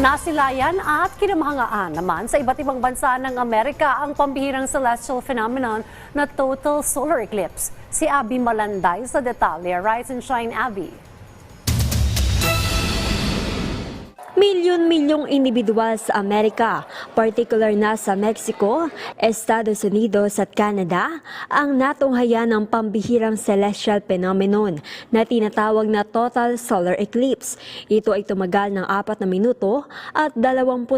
Nasilayan at kinamahangaan naman sa iba't ibang bansa ng Amerika ang pambihirang celestial phenomenon na total solar eclipse. Si Abby Malanday sa detalye. Rise and shine, Abby. Milyon-milyong individual sa Amerika, particular na sa Mexico, Estados Unidos at Canada, ang natunghayan ng pambihirang celestial phenomenon na tinatawag na total solar eclipse. Ito ay tumagal ng 4 na minuto at 28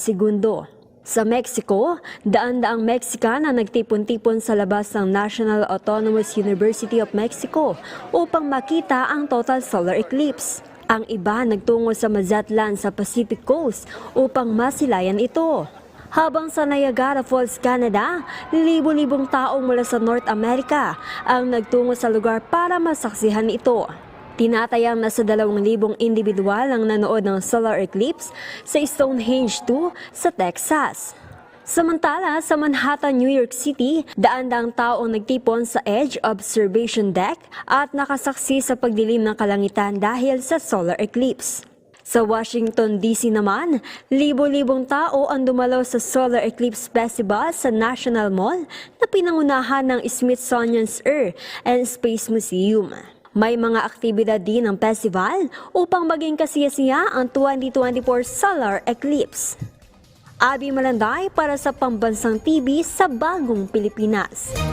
segundo. Sa Mexico, daan-daang Mexican ang nagtipon-tipon sa labas ng National Autonomous University of Mexico upang makita ang total solar eclipse. Ang iba nagtungo sa Mazatlan sa Pacific Coast upang masilayan ito. Habang sa Niagara Falls, Canada, libo-libong tao mula sa North America ang nagtungo sa lugar para masaksihan ito. Tinatayang nasa 2,000 individual ang nanood ng solar eclipse sa Stonehenge 2 sa Texas. Samantala, sa Manhattan, New York City, daan-daang tao ang nagtipon sa Edge Observation Deck at nakasaksi sa pagdilim ng kalangitan dahil sa solar eclipse. Sa Washington DC naman, libo-libong tao ang dumalaw sa Solar Eclipse Festival sa National Mall na pinangunahan ng Smithsonian's Earth and Space Museum. May mga aktibidad din ng festival upang maging kasiyasiya ang 2024 Solar Eclipse. Abi Malanday para sa Pambansang TV sa Bagong Pilipinas.